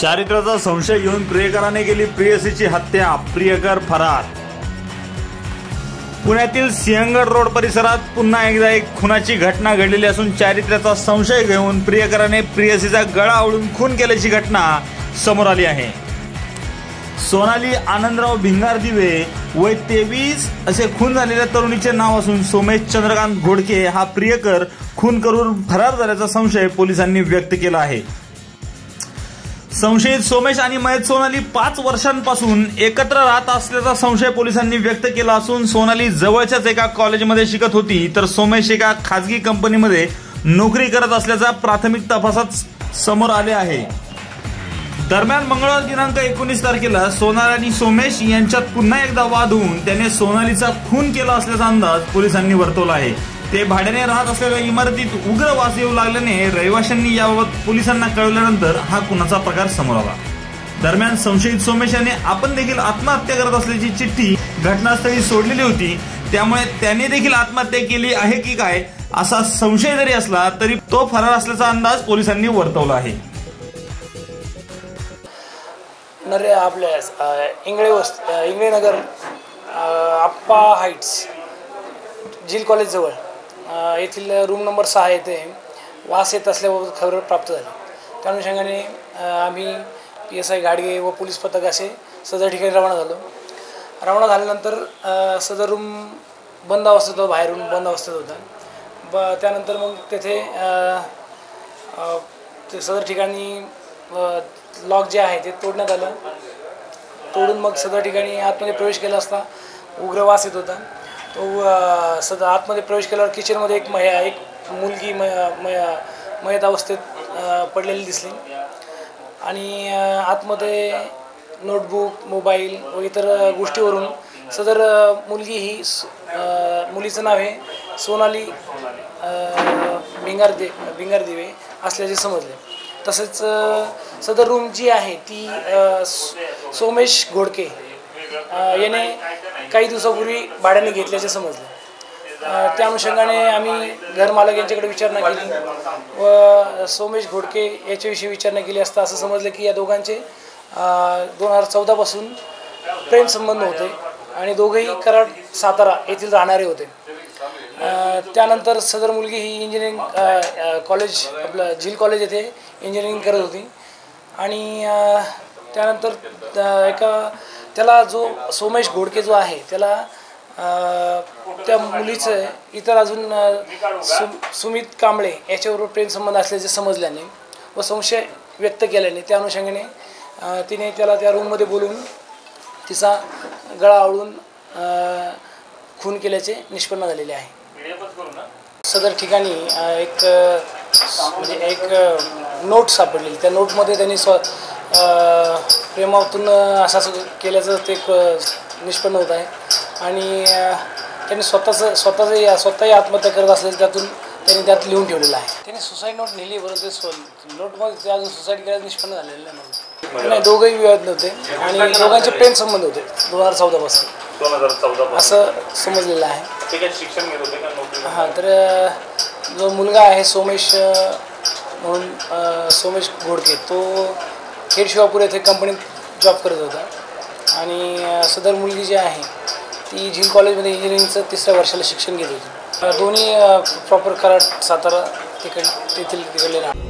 चारित्र्याचा संशय घेऊन प्रियकराने केली प्रियसीची हत्या प्रियकर फरार. पुण्यातील सिंहगड रोड परिसरात पुन्हा एकदा एक खुनाची घटना घडलेली असून चारित्र्याचा संशय घेऊन प्रियकराने प्रियसीचा गळा ओळून खून केल्याची घटना समोर आली आहे. सोनाली आनंदराव भिंगार दिवे वय तेवीस असे खून झालेल्या तरुणीचे नाव असून सोमेश चंद्रकांत घोडके हा प्रियकर खून करून फरार झाल्याचा संशय पोलिसांनी व्यक्त केला आहे. संशयित सोमेश आणि मयत सोनाली पाच वर्षांपासून एकत्र राहत असल्याचा संशय पोलिसांनी व्यक्त केला असून सोनाली जवळच्याच एका कॉलेजमध्ये शिकत होती. तर सोमेश एका खाजगी कंपनीमध्ये नोकरी करत असल्याचा प्राथमिक तपासात समोर आले आहे. दरम्यान मंगळवार दिनांक एकोणीस तारखेला सोनाली आणि सोमेश यांच्यात पुन्हा एकदा वाद होऊन त्याने सोनालीचा खून केला असल्याचा अंदाज पोलिसांनी वर्तवला आहे. ते भाड्याने राहत असलेल्या इमारतीत उग्र वास येऊ लागल्याने रहिवाशांनी याबाबत पोलिसांना कळवल्यानंतर हा खुनाचा प्रकार समोर आला. दरम्यान संशयित सोमेश याने आपण देखील आत्महत्या करत असल्याची चिठ्ठी घटनास्थळी सोडलेली होती. त्यामुळे त्याने देखील आत्महत्या केली आहे की काय असा संशय जरी असला तरी तो फरार असल्याचा अंदाज पोलिसांनी वर्तवला आहे. नरे आपल्या इंगळे वस्त इंगळे नगर आप्पा हाईट्स जिल कॉलेजजवळ. येथील रूम नंबर सहा येथे वास येत असल्याबाबत खबर प्राप्त झाली. त्या अनुषंगाने आम्ही पी एस आय गाडगे व पोलीस पथक असे सदर ठिकाणी रवाना झालो. रवाना झाल्यानंतर सदर रूम बंद अवस्थेत होता बाहेरून बंद अवस्थेत होता. ब त्यानंतर मग तेथे ते सदर ठिकाणी लॉक जे आहे ते तोडण्यात आलं. तोडून मग सदर ठिकाणी आतमध्ये प्रवेश केला असता उग्र वास येत होता. तो अ, सदर आतमध्ये प्रवेश केल्यावर किचनमध्ये एक मया एक मुलगी मय मयत अवस्थेत पडलेली दिसली. आणि आतमध्ये नोटबुक मोबाईल व इतर गोष्टीवरून सदर मुलगी ही मुलीचं नाव आहे सोनाली भिंगारदे भिंगार दे भिंगार दिवे असल्याचे समजले. तसेच सदर रूम जी आहे ती सो- सोमेश घोडके याने काही दिवसापूर्वी भाड्याने घेतल्याचे समजलं. त्या अनुषंगाने आम्ही घरमालक यांच्याकडे विचारणा केली व सोमेश घोडके याच्याविषयी विचारणा केली असता असं समजलं की या दोघांचे दोन हजार चौदापासून प्रेमसंबंध होते आणि दोघंही कराड सातारा येथील राहणारे होते. त्यानंतर सदर मुलगी ही इंजिनिअरिंग कॉलेज आपलं झील कॉलेज येथे इंजिनिअरिंग करत होती. आणि त्यानंतर एका त्याला जो सोमेश घोडके जो आहे त्याला त्या मुलीचं इतर अजून सु सुमित कांबळे याच्याबरोबर प्रेमसंबंध असल्याचे समजल्याने व संशय व्यक्त केल्याने त्या अनुषंगाने तिने त्याला त्या रूममध्ये बोलून तिचा गळा आवळून खून केल्याचे निष्पन्न झालेले आहे. सदर ठिकाणी एक म्हणजे एक नोट सापडलेली. त्या नोटमध्ये त्यांनी स्व प्रेमातून असं असं केल्याचं ते क- निष्पन्न होत आहे. आणि त्यांनी स्वतःचं स्वतःचं स्वतःही आत्महत्या करत असल्याचं त्यातून त्यांनी त्यात लिहून ठेवलेलं आहे. त्यांनी सुसाईड नोट नेली बरं ते स्व नोटमध्ये ते अजून सुसाईड करायचं निष्पन्न झालेलं नाही. नाही दोघंही विवाद नव्हते आणि दोघांचे प्रेम संबंध होते दोन हजार चौदापासून असं समजलेलं आहे. शिक्षण हां तर जो मुलगा आहे सोमेश म्हणून सोमेश घोडके तो खेड शिवापूर येथे कंपनीत जॉब करत होता. आणि सदर मुलगी जी आहे ती झील कॉलेजमध्ये इंजिनिअरिंगचं तिसऱ्या वर्षाला शिक्षण घेत होती. दोन्ही प्रॉपर कराड सातारा तिकड तेथील तिकडले राहणार